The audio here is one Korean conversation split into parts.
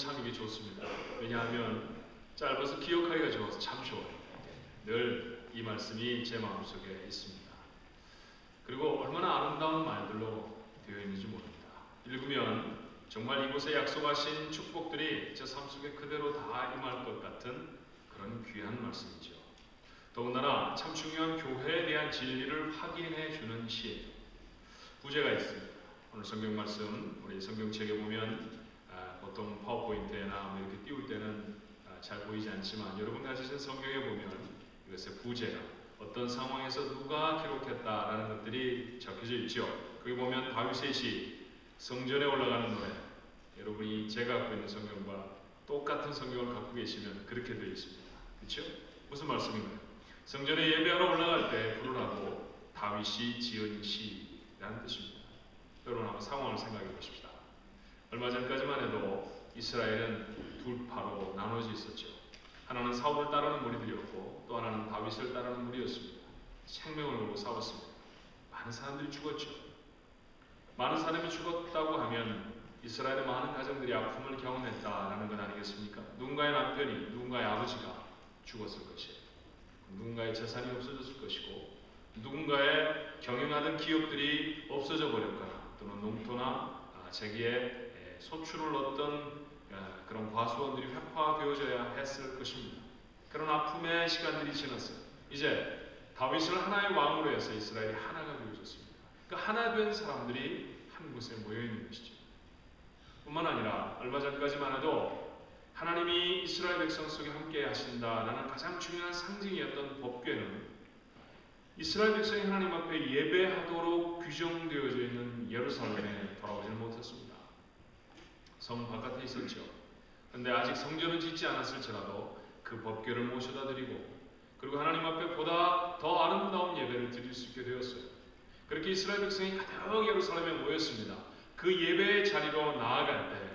참 이게 좋습니다. 왜냐하면 짧아서 기억하기가 좋아서 참 좋아요. 늘 이 말씀이 제 마음속에 있습니다. 그리고 얼마나 아름다운 말들로 되어 있는지 모릅니다. 읽으면 정말 이곳에 약속하신 축복들이 제 삶 속에 그대로 다 임할 것 같은 그런 귀한 말씀이죠. 더군다나 참 중요한 교회에 대한 진리를 확인해 주는 시예요. 부제가 있습니다. 오늘 성경 말씀 우리 성경책에 보면 아, 보통 파워포인트나 뭐 이렇게 띄울 때는 아, 잘 보이지 않지만 여러분 가지신 성경에 보면 이것의 부제가 어떤 상황에서 누가 기록했다라는 것들이 적혀져 있죠. 거기 보면 다윗의 시 성전에 올라가는 노래 여러분이 제가 갖고 있는 성경과 똑같은 성경을 갖고 계시면 그렇게 되어 있습니다. 그렇죠? 무슨 말씀인가요? 성전에 예배하러 올라갈 때 부르라고 다윗이 지은 시라는 뜻입니다. 여러분 한번 상황을 생각해 보십시다. 얼마 전까지만 해도 이스라엘은 둘 파로 나눠져 있었죠. 하나는 사울을 따르는 무리들이었고 또 하나는 다윗을 따르는 무리였습니다. 생명을 걸고 싸웠습니다. 많은 사람들이 죽었죠. 많은 사람이 죽었다고 하면 이스라엘의 많은 가정들이 아픔을 경험했다라는 것 아니겠습니까? 누군가의 남편이 누군가의 아버지가 죽었을 것이에요. 누군가의 재산이 없어졌을 것이고 누군가의 경영하던 기업들이 없어져 버렸거나 또는 농토나 재기에 소출을 얻던 그런 과수원들이 회파되어져야 했을 것입니다. 그런 아픔의 시간들이 지났어요. 이제 다윗을 하나의 왕으로 해서 이스라엘이 하나가 되어졌습니다. 그 하나 된 사람들이 한 곳에 모여 있는 것이죠. 뿐만 아니라 얼마 전까지만 해도 하나님이 이스라엘 백성 속에 함께 하신다라는 가장 중요한 상징이었던 법궤는 이스라엘 백성이 하나님 앞에 예배하도록 규정되어져 있는 예루살렘에 돌아오지 못했습니다. 성 바깥에 있었죠. 근데 아직 성전은 짓지 않았을지라도 그 법궤를 모셔다 드리고 그리고 하나님 앞에 보다 더 아름다운 예배를 드릴 수 있게 되었어요. 그렇게 이스라엘 백성이 가득 예루살렘에 모였습니다. 그 예배의 자리로 나아갈 때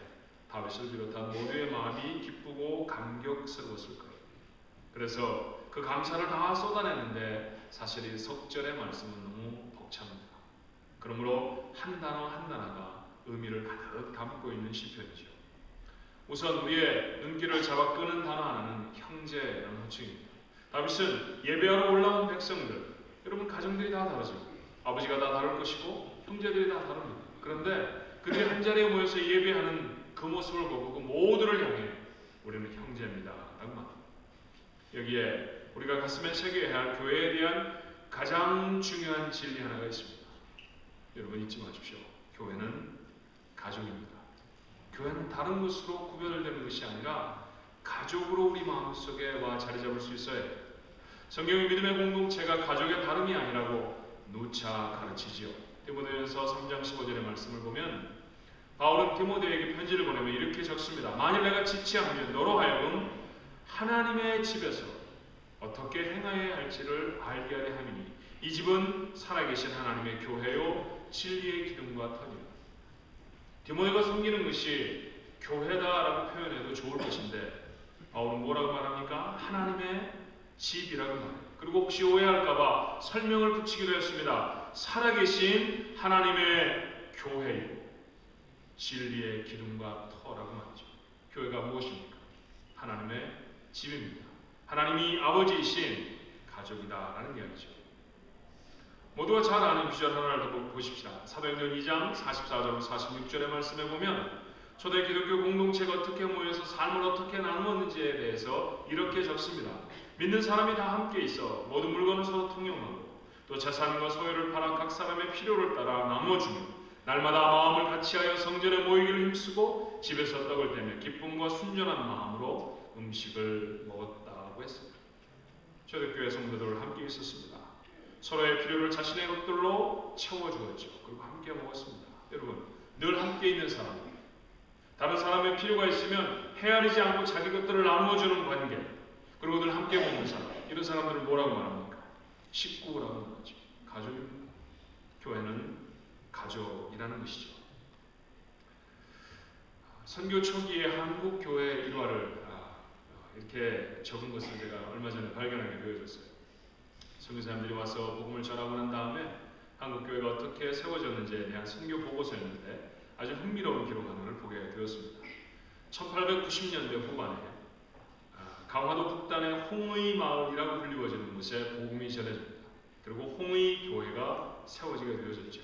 다윗을 비롯한 모두의 마음이 기쁘고 감격스러웠을 거예요. 그래서 그 감사를 다 쏟아냈는데 사실 이 석절의 말씀은 너무 벅찹니다. 그러므로 한 단어 한 단어가 의미를 가득 담고 있는 시편이죠. 우선 우리의 눈길을 잡아 끄는 단어 하나는 형제라는 호칭입니다. 다윗은 예배하러 올라온 백성들, 여러분 가정들이 다 다르죠. 아버지가 다 다를 것이고 형제들이 다 다릅니다. 그런데 그들이 한 자리에 모여서 예배하는 그 모습을 보고 그 모두를 향해 우리는 형제입니다. 라고 말합니다. 여기에 우리가 가슴에 새겨야 할 교회에 대한 가장 중요한 진리 하나가 있습니다. 여러분 잊지 마십시오. 교회는 가족입니다. 교회는 다른 것으로 구별되는 것이 아니라 가족으로 우리 마음속에 와 자리 잡을 수 있어야 해요. 성경의 믿음의 공동체가 가족의 다름이 아니라고 누차 가르치지요. 디모데전서 3장 15절의 말씀을 보면 바울은 디모데에게 편지를 보내며 이렇게 적습니다. 만일 내가 지체하면 너로 하여금 하나님의 집에서 어떻게 행하여야 할지를 알게 하려 함이니 이 집은 살아계신 하나님의 교회요 진리의 기둥과 터이라. 디모데가 섬기는 것이 교회다라고 표현해도 좋을 것인데 바울은 뭐라고 말합니까? 하나님의 집이라고 말해요. 그리고 혹시 오해할까봐 설명을 붙이기도 했습니다. 살아계신 하나님의 교회요. 진리의 기둥과 터라고 말이죠. 교회가 무엇입니까? 하나님의 집입니다. 하나님이 아버지이신 가족이다라는 이야기죠. 모두가 잘 아는 비전 하나를 더 보십시다. 사도행전 2장 44절 46절의 말씀에 보면 초대 기독교 공동체가 어떻게 모여서 삶을 어떻게 나누었는지에 대해서 이렇게 적습니다. 믿는 사람이 다 함께 있어 모든 물건을 서로 통용하고 또 재산과 소유를 팔아 각 사람의 필요를 따라 나누어주며 날마다 마음을 같이하여 성전에 모이기를 힘쓰고 집에서 떡을 대며 기쁨과 순전한 마음으로 음식을 먹었다고 했습니다. 초대교회 성도들 함께 있었습니다. 서로의 필요를 자신의 것들로 채워주었죠. 그리고 함께 먹었습니다. 여러분, 늘 함께 있는 사람, 다른 사람의 필요가 있으면 헤아리지 않고 자기 것들을 나누어주는 관계, 그리고 늘 함께 먹는 사람, 이런 사람들을 뭐라고 말합니까? 식구라고 말하죠. 가족입니다. 교회는 가족이라는 것이죠. 선교 초기에 한국 교회 일화를 아, 이렇게 적은 것을 제가 얼마 전에 발견하게 되어졌어요. 선교사님들이 와서 복음을 전하고 난 다음에 한국 교회가 어떻게 세워졌는지에 대한 선교 보고서였는데 아주 흥미로운 기록 하나를 보게 되었습니다. 1890년대 후반에 아, 강화도 북단의 홍의 마을이라고 불리워지는 곳에 복음이 전해집니다. 그리고 홍의 교회가 세워지게 되어졌죠.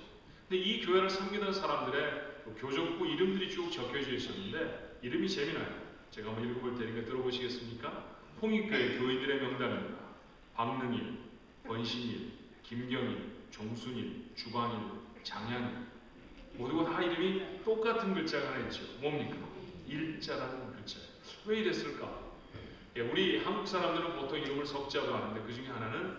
근데 이 교회를 섬기던 사람들의 교족부 이름들이 쭉 적혀져 있었는데 이름이 재미나요. 제가 한번 읽어볼 테니까 들어보시겠습니까? 홍익교회 교인들의 명단입니다. 박능일, 권신일, 김경일, 종순일, 주광일, 장양일 모두가 다 이름이 똑같은 글자가 하나 있죠. 뭡니까? 일자라는 글자. 왜 이랬을까? 예, 우리 한국 사람들은 보통 이름을 석자로 하는데 그 중에 하나는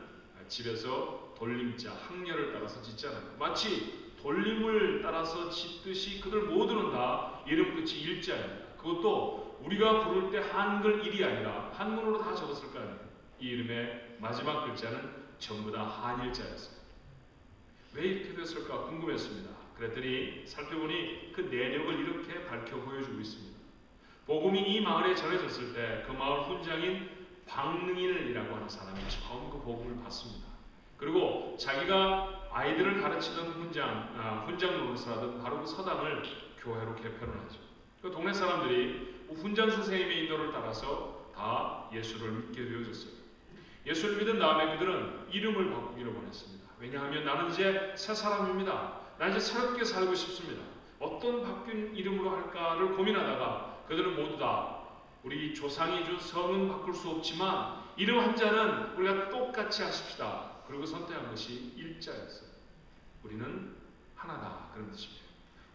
집에서 돌림자, 학렬을 따라서 짓잖아요. 마치 돌림을 따라서 짓듯이 그들 모두는 다 이름 끝이 일자입니다. 그것도 우리가 부를 때 한글 일이 아니라 한문으로 다 적었을 거 아니에요. 이 이름의 마지막 글자는 전부 다 한일자였어요. 왜 이렇게 됐을까 궁금했습니다. 그랬더니 살펴보니 그 내력을 이렇게 밝혀 보여주고 있습니다. 복음이 이 마을에 전해졌을 때 그 마을 훈장인 박능일이라고 하는 사람이 처음 그 복음을 받습니다. 그리고 자기가 아이들을 가르치던 훈장, 아, 훈장 노릇을 하던 바로 그 서당을 교회로 개편을 하죠. 그 동네 사람들이 훈장 선생님의 인도를 따라서 다 예수를 믿게 되어졌어요. 예수를 믿은 다음에 그들은 이름을 바꾸기를 원했습니다. 왜냐하면 나는 이제 새 사람입니다. 나는 이제 새롭게 살고 싶습니다. 어떤 바뀐 이름으로 할까를 고민하다가 그들은 모두 다 우리 조상이 준 성은 바꿀 수 없지만 이름 한자는 우리가 똑같이 하십시다. 그리고 선택한 것이 일자였어요. 우리는 하나다 그런 뜻입니다.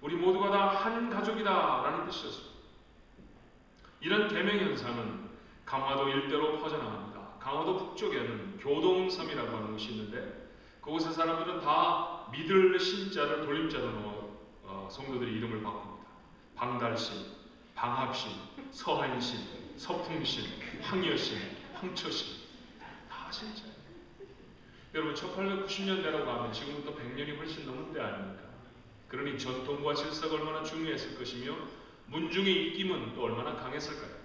우리 모두가 다 한 가족이다라는 뜻이었습니다. 이런 계명 현상은 강화도 일대로 퍼져나갑니다. 강화도 북쪽에는 교동섬이라고 하는 곳이 있는데 그곳의 사람들은 다 믿을 신자를 돌림자로 어, 성도들이 이름을 바꿉니다. 방달신, 방합신, 서한신, 서풍신, 황여신, 황초신 다 신자예요. 여러분 1890년대라고 하면 지금부터 100년이 훨씬 넘은 때 아닙니까? 그러니 전통과 질서가 얼마나 중요했을 것이며 문중의 입김은 또 얼마나 강했을까요?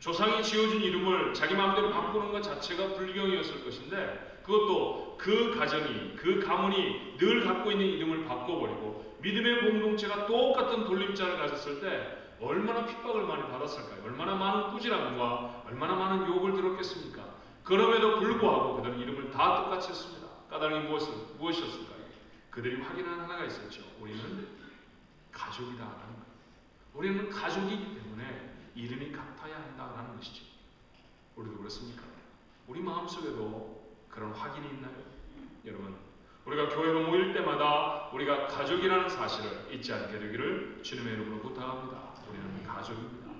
조상이 지어준 이름을 자기 마음대로 바꾸는 것 자체가 불경이었을 것인데 그것도 그 가정이 그 가문이 늘 갖고 있는 이름을 바꿔버리고 믿음의 공동체가 똑같은 돌림자를 가졌을 때 얼마나 핍박을 많이 받았을까요? 얼마나 많은 꾸지람과 얼마나 많은 욕을 들었겠습니까? 그럼에도 불구하고 그들은 이름을 다 똑같이 했습니다. 까닭이 무엇을, 무엇이었을까요? 그들이 확인한 하나가 있었죠. 우리는 가족이다라는 것. 우리는 가족이기 때문에 이름이 같아야 한다라는 것이죠. 우리도 그렇습니까? 우리 마음속에도 그런 확인이 있나요? 여러분, 우리가 교회로 모일 때마다 우리가 가족이라는 사실을 잊지 않게 되기를 주님의 이름으로 부탁합니다. 우리는 가족입니다.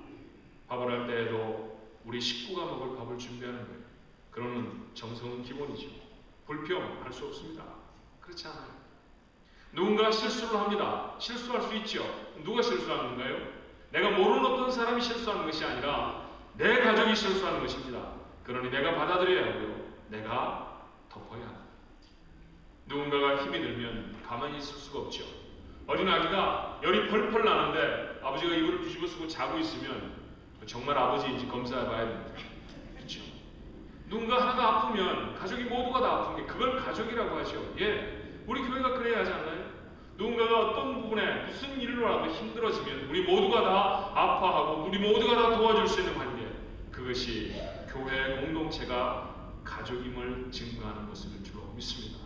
밥을 할 때에도 우리 식구가 먹을 밥을 준비하는 거예요. 그러면 정성은 기본이죠. 불평할 수 없습니다. 그렇지 않아요. 누군가 실수를 합니다. 실수할 수 있죠. 누가 실수하는 건가요? 내가 모르는 어떤 사람이 실수하는 것이 아니라 내 가족이 실수하는 것입니다. 그러니 내가 받아들여야 하고요. 내가 덮어야 합니다. 누군가가 힘이 들면 가만히 있을 수가 없죠. 어린 아기가 열이 펄펄 나는데 아버지가 이불을 뒤집어 쓰고 자고 있으면 정말 아버지인지 검사해 봐야 됩니다. 그렇죠. 누군가 하나가 아프면 가족이 모두가 다 아픈 게 그걸 가족이라고 하죠. 예. 우리 교회가 그래야 하지 않나요? 누군가가 어떤 부분에 무슨 일로라도 힘들어지면 우리 모두가 다 아파하고 우리 모두가 다 도와줄 수 있는 관계 그것이 교회 공동체가 가족임을 증거하는 모습인 줄로 믿습니다.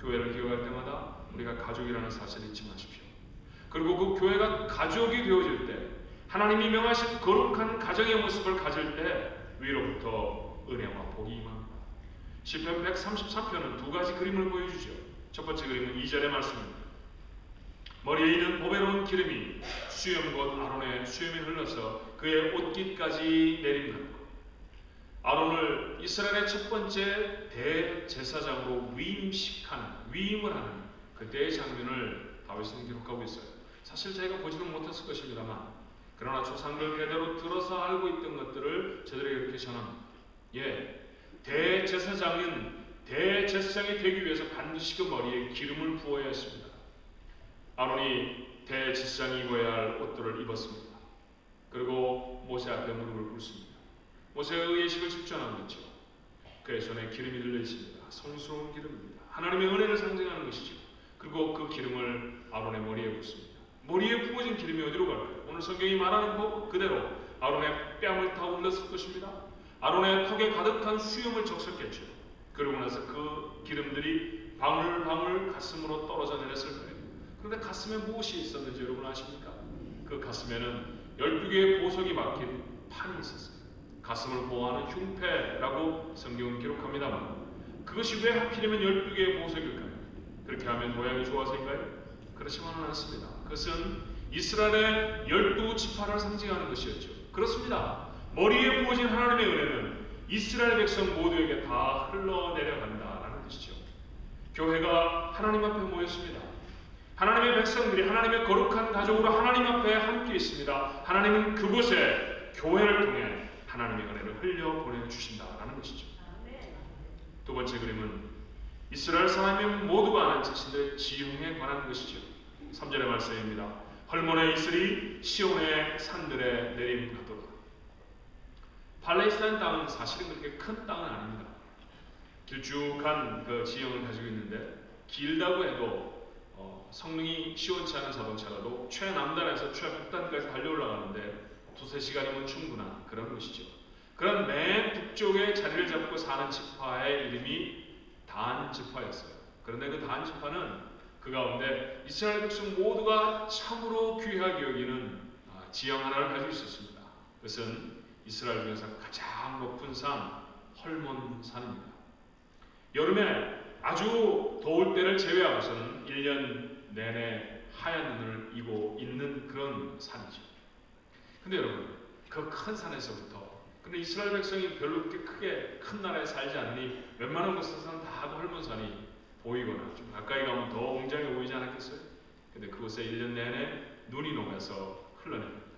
교회를 기억할 때마다 우리가 가족이라는 사실을 잊지 마십시오. 그리고 그 교회가 가족이 되어질 때 하나님이 명하신 거룩한 가정의 모습을 가질 때 위로부터 은혜와 복이 임합니다. 시편 133편은 두 가지 그림을 보여주죠. 첫 번째 그림은 2절의 말씀입니다. 머리에 있는 보배로운 기름이 수염 곧 아론의 수염에 흘러서 그의 옷깃까지 내림받고 아론을 이스라엘의 첫 번째 대제사장으로 위임식하는 위임을 하는 그때의 장면을 다윗은 기록하고 있어요. 사실 저희가 보지는 못했을 것입니다만 그러나 조상들 대대로 들어서 알고 있던 것들을 저들에게 이렇게 전합니다. 예, 대제사장은 대제사장이 되기 위해서 반드시 그 머리에 기름을 부어야 했습니다. 아론이 대지상이 입어야 할 옷들을 입었습니다. 그리고 모세 앞에 무릎을 꿇습니다. 모세의 예식을 집전한 거죠. 그의 손에 기름이 들려 있습니다. 성스러운 기름입니다. 하나님의 은혜를 상징하는 것이죠. 그리고 그 기름을 아론의 머리에 붓습니다. 머리에 부어진 기름이 어디로 갈까요? 오늘 성경이 말하는 것 그대로 아론의 뺨을 다 울렸을 것입니다. 아론의 턱에 가득한 수염을 적셨겠죠. 그러고 나서 그 기름들이 방울방울 가슴으로 떨어져 내렸을 거예요. 그런데 가슴에 무엇이 있었는지 여러분 아십니까? 그 가슴에는 12개의 보석이 박힌 판이 있었어요. 가슴을 보호하는 흉패라고 성경은 기록합니다만 그것이 왜 하필이면 12개의 보석일까요? 그렇게 하면 모양이 좋아서인가요? 그렇지만은 않습니다. 그것은 이스라엘의 열두 지파를 상징하는 것이었죠. 그렇습니다. 머리에 부어진 하나님의 은혜는 이스라엘 백성 모두에게 다 흘러내려간다라는 것이죠. 교회가 하나님 앞에 모였습니다. 하나님의 백성들이 하나님의 거룩한 가족으로 하나님 앞에 함께 있습니다. 하나님은 그곳에 교회를 통해 하나님의 은혜를 흘려 보내주신다라는 것이죠. 두 번째 그림은 이스라엘 사람이 모두가 아는 자신들의 지형에 관한 것이죠. 3절의 말씀입니다. 헐몬의 이슬이 시온의 산들에 내림하도다. 팔레스타인 땅은 사실은 그렇게 큰 땅은 아닙니다. 길쭉한 그 지형을 가지고 있는데 길다고 해도 어, 성능이 시원치 않은 자동차라도 최남단에서 최북단까지 달려 올라가는데 두세 시간이면 충분한 그런 것이죠. 그런 맨 북쪽에 자리를 잡고 사는 지파의 이름이 단 지파였어요. 그런데 그 단 지파는 그 가운데 이스라엘 백성 모두가 참으로 귀하게 여기는 아, 지형 하나를 가지고 있었습니다. 그것은 이스라엘 중에서 가장 높은 산 헐몬 산입니다. 여름에 아주 더울 때를 제외하고서는 1년 내내 하얀 눈을 이고 있는 그런 산이죠. 근데 여러분, 그 큰 산에서부터 근데 이스라엘 백성이 별로 그렇게 크게 큰 나라에 살지 않으니 웬만한 곳에서는 다그 헐몬산이 보이거나 좀 가까이 가면 더 웅장해 보이지 않았겠어요? 근데 그곳에 1년 내내 눈이 녹아서 흘러냅니다.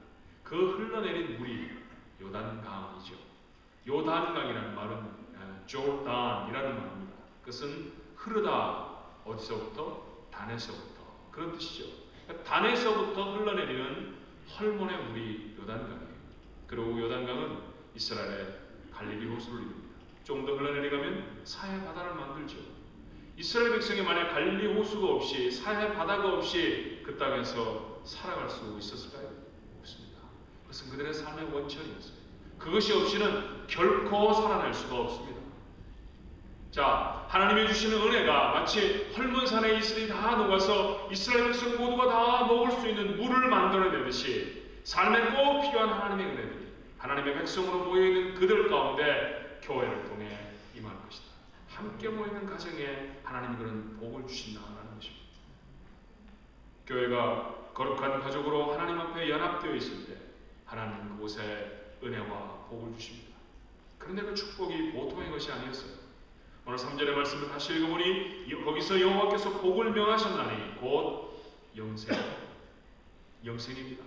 그 흘러내린 물이 요단강이죠. 요단강이라는 말은 아, 조단이라는 말입니다. 그것은 흐르다 어디서부터? 단에서부터 그런 뜻이죠. 그러니까 단에서부터 흘러내리는 헐몬의 물이 요단강이에요. 그리고 요단강은 이스라엘의 갈릴리 호수를 이룹니다. 좀 더 흘러내려가면 사해 바다를 만들죠. 이스라엘 백성이 만약 갈릴리 호수가 없이 사해 바다가 없이 그 땅에서 살아갈 수 있었을까요? 없습니다. 그것은 그들의 삶의 원천이었어요. 그것이 없이는 결코 살아날 수가 없습니다. 자, 하나님이 주시는 은혜가 마치 헐몬산의 이슬이 다 녹아서 이스라엘 백성 모두가 다 먹을 수 있는 물을 만들어내듯이 삶에 꼭 필요한 하나님의 은혜들이 하나님의 백성으로 모여있는 그들 가운데 교회를 통해 임할 것이다. 함께 모이는 가정에 하나님이 그런 복을 주신다는 것입니다. 교회가 거룩한 가족으로 하나님 앞에 연합되어 있을 때 하나님 그곳에 은혜와 복을 주십니다. 그런데 그 축복이 보통의 것이 아니었어요. 오늘 3절의 말씀을 다시 읽어보니 거기서 여호와께서 복을 명하셨나니 곧 영생, 영생입니다.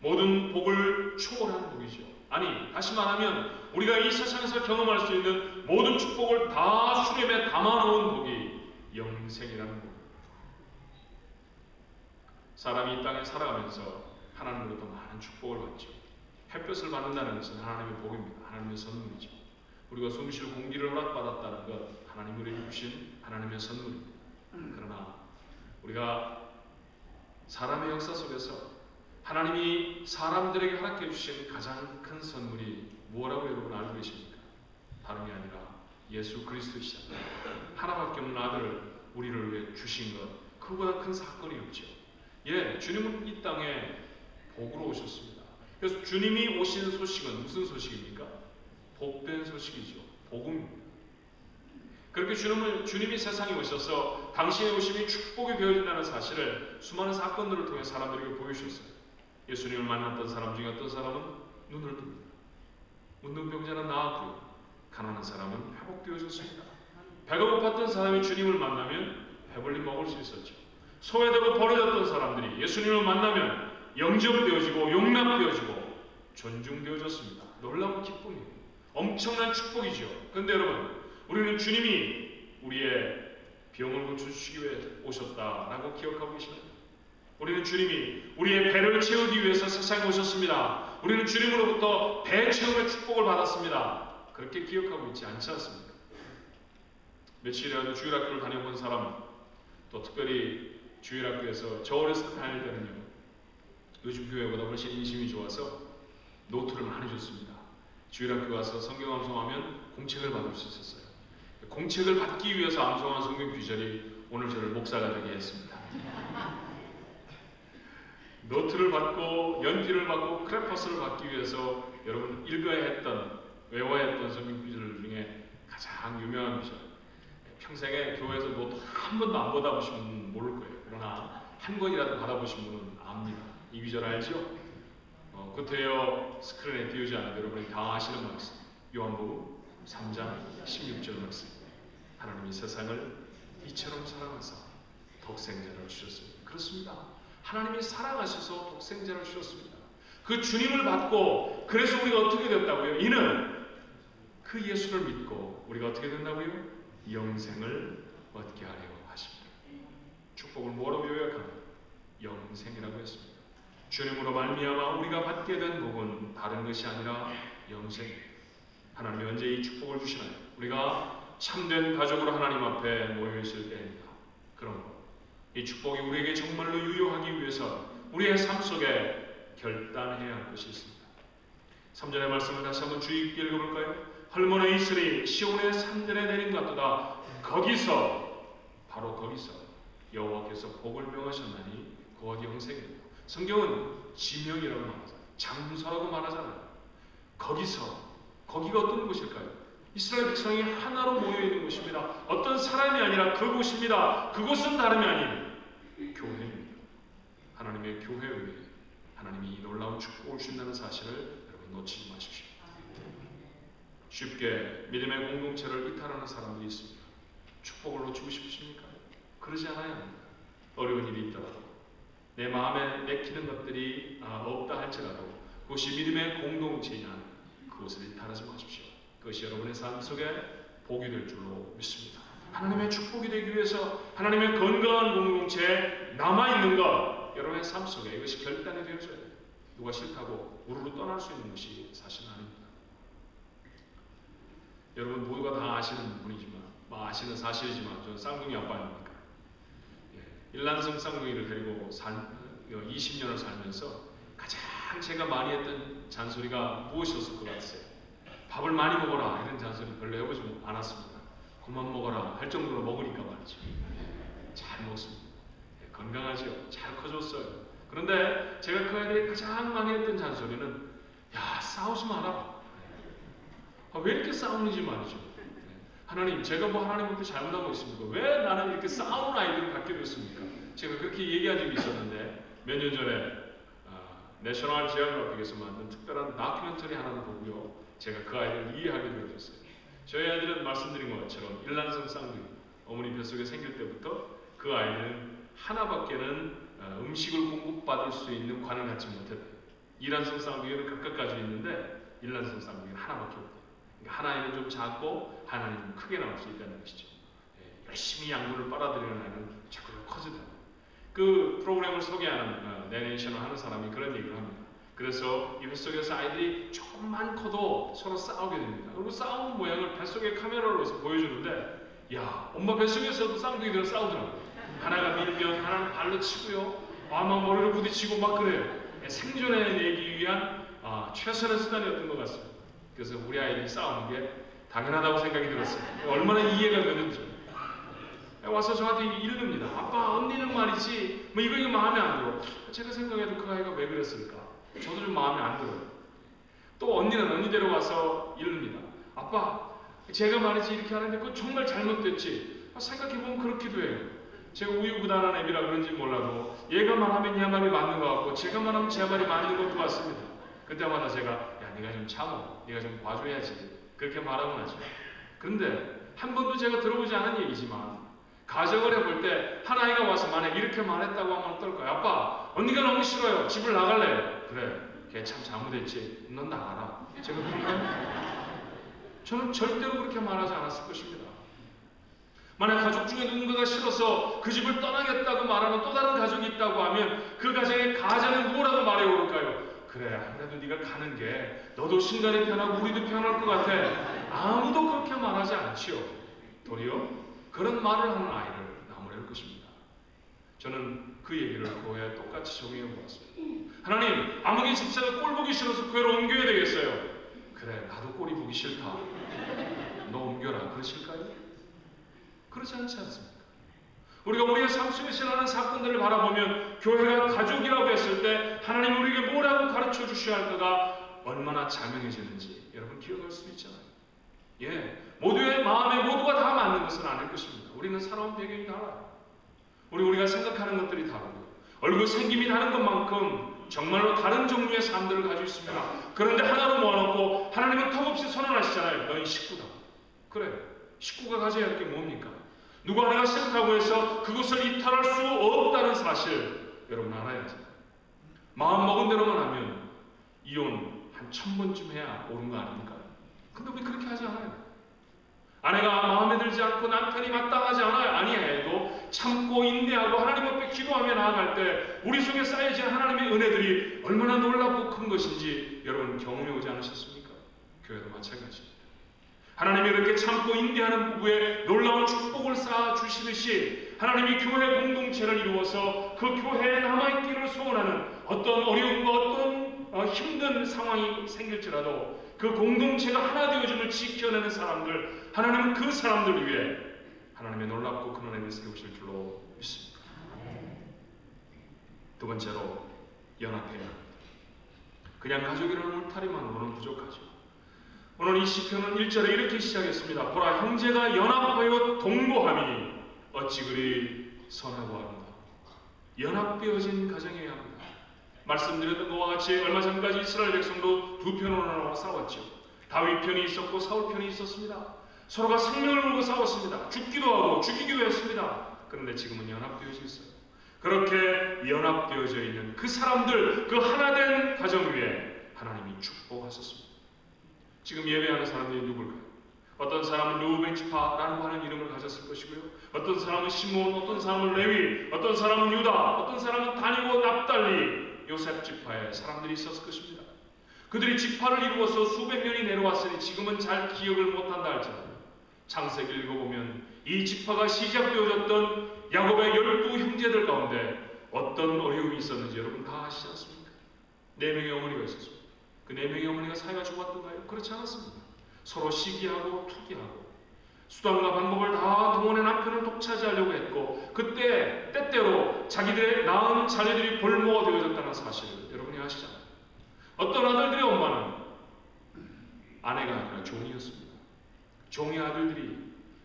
모든 복을 초월한 복이죠. 아니 다시 말하면 우리가 이 세상에서 경험할 수 있는 모든 축복을 다 수렴에 담아놓은 복이 영생이라는 복입니다. 사람이 이 땅에 살아가면서 하나님으로부터 많은 축복을 받죠. 햇볕을 받는다는 것은 하나님의 복입니다. 하나님의 선물이죠. 우리가 숨쉴 공기를 허락받았다는 것 하나님이 우리에게 주신 하나님의 선물입니다. 그러나 우리가 사람의 역사 속에서 하나님이 사람들에게 허락해 주신 가장 큰 선물이 무엇라고 여러분 알고 계십니까? 다름이 아니라 예수 그리스도시다. 하나밖에 없는 아들을 우리를 위해 주신 것 그보다 큰 사건이 없죠. 예, 주님은 이 땅에 복으로 오셨습니다. 그래서 주님이 오신 소식은 무슨 소식입니까? 복된 소식이죠. 복음입니다. 그렇게 주님을, 주님이 세상에 오셔서 당신의 오심이 축복이 되어진다는 사실을 수많은 사건들을 통해 사람들에게 보여주셨어요. 예수님을 만났던 사람 중에 어떤 사람은 눈을 뜹니다. 웃는 병자는 나았고요. 가난한 사람은 회복되어졌습니다. 배가 고팠던 사람이 주님을 만나면 배불리 먹을 수 있었죠. 소외되고 버려졌던 사람들이 예수님을 만나면 영접되어지고 용납되어지고 존중되어졌습니다. 놀라운 기쁨이에요. 엄청난 축복이죠. 그런데 여러분, 우리는 주님이 우리의 병을 고쳐주시기 위해 오셨다라고 기억하고 계시나요? 우리는 주님이 우리의 배를 채우기 위해서 세상에 오셨습니다. 우리는 주님으로부터 배 채움의 축복을 받았습니다. 그렇게 기억하고 있지 않지 않습니까? 며칠이라도 주일학교를 다녀본 사람, 또 특별히 주일학교에서 저 어렸을 때 다닐 때는요, 요즘 교회보다 훨씬 인심이 좋아서 노트를 많이 줬습니다. 주일학교 가서 성경 암송하면 공책을 받을 수 있었어요. 공책을 받기 위해서 암송한 성경 귀절이 오늘 저를 목사가 되게 했습니다. 노트를 받고 연필을 받고 크레퍼스를 받기 위해서 여러분 읽어야 했던 외워야 했던 성경 구절 중에 가장 유명한 구절 평생에 교회에서 노트 한 번도 안 받아보신 분은 모를 거예요 그러나 한 번이라도 받아보신 분은 압니다 이 구절 알죠? 어, 그때요 스크린에 띄우지 않아도 여러분이 다 아시는 말씀 요한복음 3장 16절 말씀 하나님이 세상을 이처럼 사랑하사 독생자를 주셨습니다 그렇습니다 하나님이 사랑하셔서 독생자를 주셨습니다. 그 주님을 받고 그래서 우리가 어떻게 됐다고요? 이는 그 예수를 믿고 우리가 어떻게 된다고요? 영생을 얻게 하려 하십니다. 축복을 뭐로 요약하면 영생이라고 했습니다. 주님으로 말미암아 우리가 받게 된 복은 다른 것이 아니라 영생입니다. 하나님이 언제 이 축복을 주시나요? 우리가 참된 가족으로 하나님 앞에 모여 있을 때입니다. 것. 이 축복이 우리에게 정말로 유효하기 위해서 우리의 삶 속에 결단해야 할 것이 있습니다. 3절의 말씀을 다시 한번 주의 깊게 읽어볼까요? 헐모네 이슬이 시온의 산들에 내린 같도다 거기서 바로 거기서 여호와께서 복을 명하셨나니 곧 영생입니다. 성경은 지명이라고 말하잖아요. 장소라고 말하잖아요. 거기서 거기가 어떤 곳일까요? 이스라엘 백성이 하나로 모여 있는 곳입니다. 어떤 사람이 아니라 그곳입니다. 그곳은 다름이 아닌 교회입니다. 하나님의 교회 위에 하나님이 이 놀라운 축복을 주신다는 사실을 여러분 놓치지 마십시오. 쉽게 믿음의 공동체를 이탈하는 사람들이 있습니다. 축복을 놓치고 싶으십니까? 그러지 않아야 합니다. 어려운 일이 있더라도 내 마음에 내키는 것들이 아, 없다 할지라도 그것이 믿음의 공동체냐 그것을 이탈하지 마십시오. 그것이 여러분의 삶 속에 복이 될 줄로 믿습니다. 하나님의 축복이 되기 위해서 하나님의 건강한 공동체에 남아있는 것 여러분의 삶 속에 이것이 결단이 되어져야 돼요. 누가 싫다고 우르르 떠날 수 있는 것이 사실은 아닙니다. 여러분 모두가 다 아시는 분이지만 뭐 아시는 사실이지만 저는 쌍둥이 아빠입니까? 예, 일란성 쌍둥이를 데리고 살, 20년을 어, 살면서 가장 제가 많이 했던 잔소리가 무엇이었을 것 같으세요? 밥을 많이 먹어라 이런 잔소리 별로 해보지 않았습니다. 그만 먹어라 할 정도로 먹으니까 말이죠. 잘 먹습니다. 네, 건강하죠. 잘 커졌어요. 그런데 제가 그 아이들이 가장 많이 했던 잔소리는 야 싸우지 마라. 아, 왜 이렇게 싸우는지 말이죠. 네, 하나님 제가 뭐 하나님한테 잘못하고 있습니까? 왜 나는 이렇게 싸우는 아이들을 갖게 됐습니까? 제가 그렇게 얘기한 적이 있었는데 몇 년 전에 내셔널 제어그래픽에서 만든 특별한 다큐멘터리 하나를 보고요. 제가 그 아이를 이해하게 되어졌어요. 저희 아이들은 말씀드린 것처럼 일란성 쌍둥이 어머니 뱃속에 생길 때부터 그 아이는 하나밖에는 어, 음식을 공급받을 수 있는 관을 갖지 못했다. 이란성 쌍둥이는 각각 가지고 있는데 일란성 쌍둥이는 하나밖에 없다. 그러니까 하나는 좀 작고 하나는 좀 크게 나올 수 있다는 것이죠. 예, 열심히 양분을 빨아들이는 아이는 자꾸 커지다. 그 프로그램을 소개하는 어, 내레이션을 하는 사람이 그런 얘기를 합니다. 그래서 이 뱃속에서 아이들이 조금만 커도 서로 싸우게 됩니다. 그리고 싸우는 모양을 뱃속에 카메라로 보여주는데 야 엄마 뱃속에서도 쌍둥이들 싸우더라고요. 하나가 밀면 하나는 발로 치고요. 아마 머리를 부딪히고 막 그래요. 예, 생존해 내기 위한 아, 최선의 수단이었던 것 같습니다. 그래서 우리 아이들이 싸우는 게 당연하다고 생각이 들었어요. 얼마나 이해가 되는지. 와서 저한테 이릅니다. 아빠 언니는 말이지 뭐 이거 이거 마음에 안 들어. 제가 생각해도 그 아이가 왜 그랬을까? 저도 좀 마음에 안 들어요. 또 언니는 언니대로 와서 이릅니다. 아빠, 제가 말이지 이렇게 하는데 그거 정말 잘못됐지. 아, 생각해보면 그렇기도 해요. 제가 우유부단한 애비라 그런지 몰라도 얘가 말하면 얘 말이 맞는 것 같고 제가 말하면 제 말이 맞는 것도 같습니다. 그때마다 제가 야 네가 좀 참어. 네가 좀 봐줘야지. 그렇게 말하곤 하죠. 그런데 한 번도 제가 들어보지 않은 얘기지만 가정을 해볼 때 하나이가 와서 만약 이렇게 말했다고 하면 어떨까요? 아빠 언니가 너무 싫어요. 집을 나갈래요. 그래, 걔 참 잘못했지. 넌 나가라. 제가 그런가요? 저는 절대로 그렇게 말하지 않았을 것입니다. 만약 가족 중에 누군가가 싫어서 그 집을 떠나겠다고 말하는 또 다른 가족이 있다고 하면 그 가정의 가장은 뭐라고 말해 오를까요? 그래 아무래도 네가 가는 게 너도 신간이 편하고 우리도 편할 것 같아. 아무도 그렇게 말하지 않지요. 도리어 그런 말을 하는 아이를 나무랄 것입니다. 저는 그 얘기를 교회에 똑같이 적용해 보았습니다. 하나님, 아무개 집사가 꼴 보기 싫어서 교회로 옮겨야 되겠어요. 그래, 나도 꼴이 보기 싫다. 너 옮겨라. 그러실까요? 그렇지 않지 않습니까? 우리가 우리의 삶 속에 일어나는 사건들을 바라보면 교회가 가족이라고 했을 때 하나님 우리에게 뭐라고 가르쳐 주셔야 할까가 얼마나 자명해지는지 여러분 기억할 수 있잖아요. 예, 모두의 마음에 모두가 다 맞는 것은 아닐 것입니다. 우리는 살아온 배경이 달라요. 우리 우리가 생각하는 것들이 다르고 얼굴 생김이 다른 것만큼 정말로 다른 종류의 삶들을 가지고 있습니다. 그런데 하나로 모아놓고 하나님은 턱없이 선언하시잖아요. 너희 식구다. 그래, 식구가 가져야 할 게 뭡니까? 누구 하나가 싫다고 해서 그것을 이탈할 수 없다는 사실 여러분 알아야죠. 마음 먹은 대로만 하면 이혼 한 천 번쯤 해야 옳은 거 아닙니까? 근데 우리 그렇게 하지 않아요. 아내가 마음에 들지 않고 남편이 마땅하지 않아요. 아니해도 참고 인내하고 하나님 앞에 기도하며 나아갈 때 우리 속에 쌓여진 하나님의 은혜들이 얼마나 놀랍고 큰 것인지 여러분 경험해 오지 않으셨습니까? 교회도 마찬가지입니다. 하나님이 이렇게 참고 인내하는 부부에 놀라운 축복을 쌓아 주시듯이 하나님이 교회 공동체를 이루어서 그 교회에 남아있기를 소원하는 어떤 어려움과 어떤 어, 힘든 상황이 생길지라도 그 공동체가 하나 되어짐을 지켜내는 사람들, 하나님은 그 사람들 위해 하나님의 놀랍고 큰 은혜를 세우실 줄로 믿습니다. 두 번째로 연합해야 합니다. 그냥 가족이라는 울타리만으로는 부족하죠. 오늘 이 시편은 1절에 이렇게 시작했습니다. 보라 형제가 연합하여 동거함이 어찌 그리 선하고 합니다. 연합되어진 가정이어야 합니다. 말씀드렸던 것과 같이 얼마 전까지 이스라엘 백성도 두 편으로 나눠 싸웠죠. 다윗 편이 있었고 사울 편이 있었습니다. 서로가 생명을 걸고 싸웠습니다. 죽기도 하고 죽이기도 했습니다. 그런데 지금은 연합되어져 있어요. 그렇게 연합되어져 있는 그 사람들, 그 하나된 가정 위에 하나님이 축복하셨습니다. 지금 예배하는 사람들이 누굴까요? 어떤 사람은 루벤 지파라는 하는 이름을 가졌을 것이고요. 어떤 사람은 시몬, 어떤 사람은 레위, 어떤 사람은 유다, 어떤 사람은 다니고 납달리, 요셉 지파에 사람들이 있었을 것입니다. 그들이 지파를 이루어서 수백 년이 내려왔으니 지금은 잘 기억을 못한다 할지라도 창세기 읽어보면 이 지파가 시작되어졌던 야곱의 열두 형제들 가운데 어떤 어려움이 있었는지 여러분 다 아시지 않습니까? 네 명의 어머니가 있었습니다. 그 네 명의 어머니가 사이가 좋았던가요? 그렇지 않았습니다. 서로 시기하고 투기하고 수단과 방법을 다 동원해 남편을 독차지하려고 했고 그때 때때로 자기들의 낳은 자녀들이 벌모가 되어졌다는 사실을 여러분이 아시잖아요. 어떤 아들들의 엄마는 아내가 아니라 종이었습니다. 종의 아들들이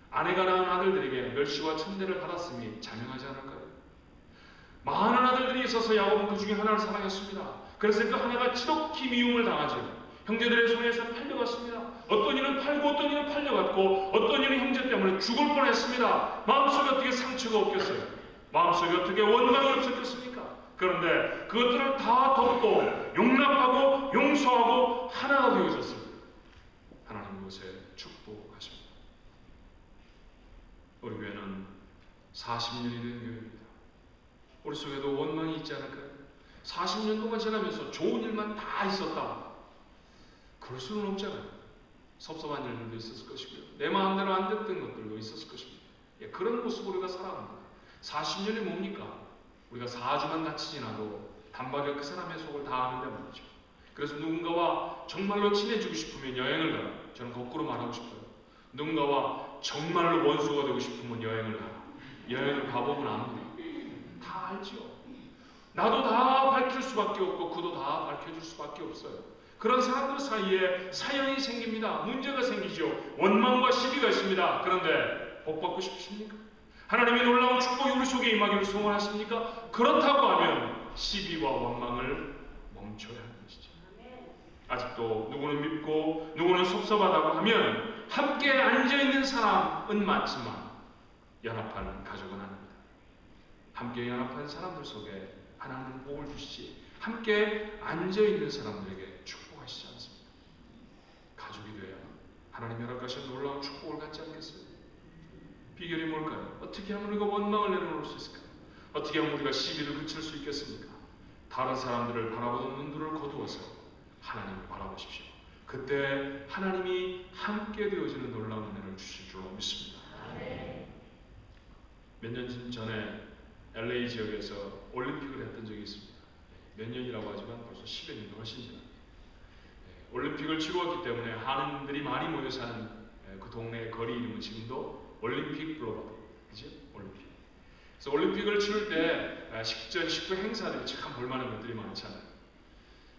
아내가 낳은 아들들에게 멸시와 천대를 받았음이 자명하지 않을까요? 많은 아들들이 있어서 야곱은 그 중에 하나를 사랑했습니다. 그래서 그 하나가 지독히 미움을 당하죠. 형제들의 손에서 팔려갔습니다. 어떤 이는 팔고 어떤 이는 팔려갔고 어떤 이는 형제 때문에 죽을 뻔했습니다. 마음속에 어떻게 상처가 없겠어요? 마음속에 어떻게 원망이 없었겠습니까? 그런데 그것들을 다 덮고 용납하고 용서하고 하나가 되어졌습니다. 하나님 그것에 축복하십니다. 우리 교회는 40년이 된 교회입니다. 우리 속에도 원망이 있지 않을까요? 40년 동안 지나면서 좋은 일만 다 있었다. 그럴 수는 없잖아요. 섭섭한 일들도 있었을 것이고요. 내 마음대로 안 됐던 것들도 있었을 것입니다. 예, 그런 모습으로 우리가 살아갑니다. 40년이 뭡니까? 우리가 4주만 같이 지나도 단박에 그 사람의 속을 다 아는데 말이죠. 그래서 누군가와 정말로 친해지고 싶으면 여행을 가라. 저는 거꾸로 말하고 싶어요. 누군가와 정말로 원수가 되고 싶으면 여행을 가라. 여행을 가보면 압니다. 다 알지요. 나도 다 밝힐 수밖에 없고 그도 다 밝혀줄 수밖에 없어요. 그런 사람들 사이에 사연이 생깁니다. 문제가 생기죠. 원망과 시비가 있습니다. 그런데 복 받고 싶으십니까? 하나님의 놀라운 축복이 우리 속에 임하기를 소원하십니까? 그렇다고 하면 시비와 원망을 멈춰야 하는 것이죠. 아직도 누구는 믿고 누구는 섭섭하다고 하면 함께 앉아있는 사람은 맞지만 연합하는 가족은 아닙니다. 함께 연합한 사람들 속에 하나님은 복을 주시지 함께 앉아 있는 사람들에게 축복하시지 않습니다. 가족이 되어야 하나님 허락하신 놀라운 축복을 갖지 않겠어요? 비결이 뭘까요? 어떻게 하면 우리가 원망을 내려놓을 수 있을까요? 어떻게 하면 우리가 시비를 그칠 수 있겠습니까? 다른 사람들을 바라보는 눈들을 거두어서 하나님을 바라보십시오. 그때 하나님이 함께 되어지는 놀라운 은혜를 주실 줄로 믿습니다. 몇 년 전에 LA 지역에서 올림픽을 했던 적이 있습니다. 몇 년이라고 하지만 벌써 10여 년이 훨씬 지났 예, 올림픽을 치루었기 때문에 한인들이 많이 모여 사는 예, 그 동네 거리 이름은 지금도 올림픽 블로바드, 그죠? 올림픽. 그래서 올림픽을 치를 때 아, 식전 식구 행사들이 참 볼만한 것들이 많잖아요.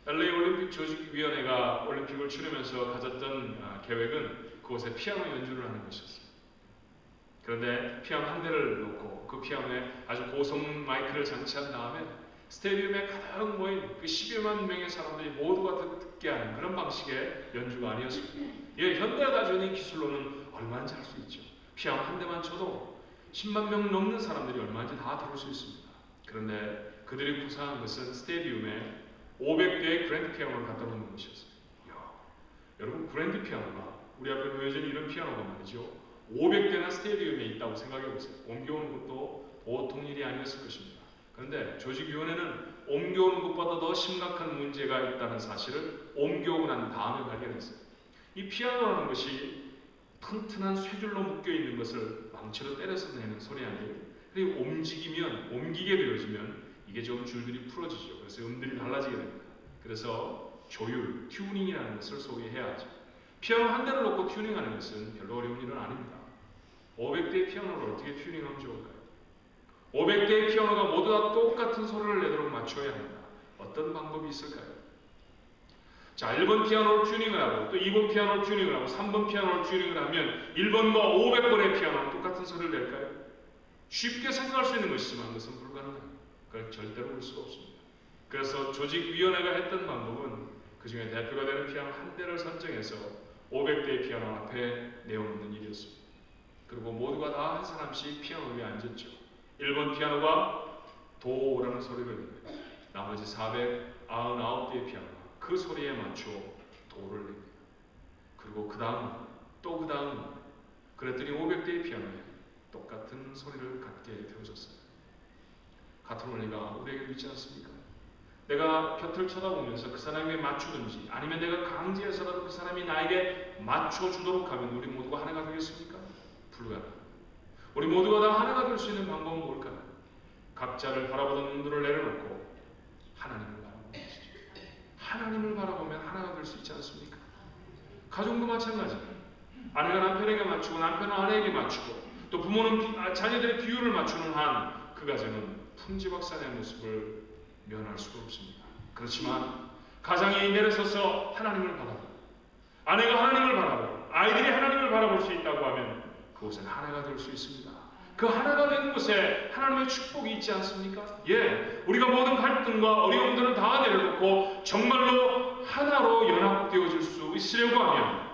LA 올림픽 조직위원회가 올림픽을 치르면서 가졌던 아, 계획은 그곳에 피아노 연주를 하는 것이었어요. 그런데 피아노 한 대를 놓고 그 피아노에 아주 고성 마이크를 장치한 다음에 스테디움에 가득 모인 그 10여만 명의 사람들이 모두가 듣게 하는 그런 방식의 연주가 아니었습니다. 예, 현대가 있는 기술로는 얼마든지 할 수 있죠. 피아노 한 대만 쳐도 10만 명 넘는 사람들이 얼마든지 다 들을 수 있습니다. 그런데 그들이 구상한 것은 스테디움에 500대의 그랜드 피아노를 갖다 놓는. 이야, 여러분 그랜드 피아노가 우리 앞에 놓여진 이런 피아노가 말이죠. 500대나 스테디움에 있다고 생각해 보세요. 옮겨오는 것도 보통 일이 아니었을 것입니다. 그런데 조직위원회는 옮겨오는 것보다 더 심각한 문제가 있다는 사실을 옮겨오고 난 다음에 발견했어요. 이 피아노라는 것이 튼튼한 쇠줄로 묶여 있는 것을 망치로 때려서 내는 소리 아니에요. 그리고 움직이면 옮기게 되어지면 이게 좀 줄들이 풀어지죠. 그래서 음들이 달라지게 됩니다. 그래서 조율, 튜닝이라는 것을 소개해야 하죠. 피아노 한 대를 놓고 튜닝하는 것은 별로 어려운 일은 아닙니다. 500대의 피아노를 어떻게 튜닝하면 좋을까요? 500대의 피아노가 모두 다 똑같은 소리를 내도록 맞춰야 합니다. 어떤 방법이 있을까요? 자, 1번 피아노를 튜닝을 하고 또 2번 피아노를 튜닝을 하고 3번 피아노를 튜닝을 하면 1번과 500번의 피아노는 똑같은 소리를 낼까요? 쉽게 생각할 수 있는 것이지만 그것은 불가능합니다. 그걸 절대로 볼 수가 없습니다. 그래서 조직위원회가 했던 방법은 그 중에 대표가 되는 피아노 한 대를 선정해서 500대의 피아노 앞에 내어놓는 일이었습니다. 그리고 모두가 다 한 사람씩 피아노 위에 앉았죠. 1번 피아노가 도라는 소리를 냅니다. 나머지 499대의 피아노가 그 소리에 맞춰 도를 냅니다. 그리고 그 다음 또 그 다음 그랬더니 500대의 피아노에 똑같은 소리를 갖게 되어졌어요. 같은 원리가 우리에게도 있지 않습니까? 내가 곁을 쳐다보면서 그 사람에게 맞추든지 아니면 내가 강제해서라도 그 사람이 나에게 맞춰주도록 하면 우리 모두가 하나가 되겠습니까? 불가능. 우리 모두가 다 하나가 될 수 있는 방법은 뭘까요? 각자를 바라보던 눈들을 내려놓고 하나님을 바라보는 것이죠. 하나님을 바라보면 하나가 될 수 있지 않습니까? 가정도 마찬가지예요. 아내가 남편에게 맞추고 남편은 아내에게 맞추고 또 부모는 아, 자녀들의 비율을 맞추는 한 그 가정은 풍지박산의 모습을 면할 수가 없습니다. 그렇지만 가장이 내려서서 하나님을 바라보고 아내가 하나님을 바라보고 아이들이 하나님을 바라볼 수 있다고 하면 그곳은 하나가 될 수 있습니다. 그 하나가 된 곳에 하나님의 축복이 있지 않습니까? 예, 우리가 모든 갈등과 어려움들을 다 내려놓고 정말로 하나로 연합되어질 수 있으려고 하면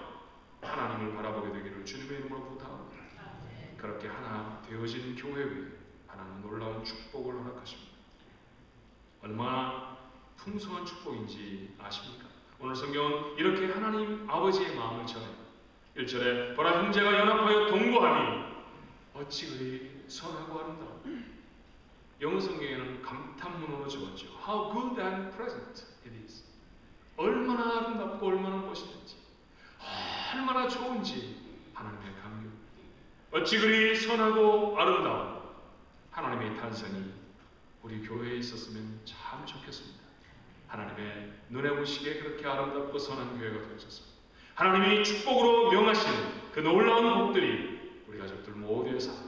하나님을 바라보게 되기를 주님의 이름으로 부탁합니다. 그렇게 하나 되어진 교회 위에 하나님 놀라운 축복을 허락하십니다. 얼마나 풍성한 축복인지 아십니까? 오늘 성경은 이렇게 하나님 아버지의 마음을 전해요. 1절에 보라 형제가 연합하여 동거하니 어찌 그리 선하고 아름다워. 영어 성경에는 감탄문으로 적었죠. How good and pleasant it is. 얼마나 아름답고 얼마나 멋있는지, 얼마나 좋은지 하나님의 감격. 어찌 그리 선하고 아름다워. 하나님의 탄성이 우리 교회에 있었으면 참 좋겠습니다. 하나님의 눈에 보시기에 그렇게 아름답고 선한 교회가 되어졌습니다. 하나님이 축복으로 명하시는 그 놀라운 복들이 우리 가족들 모두의 삶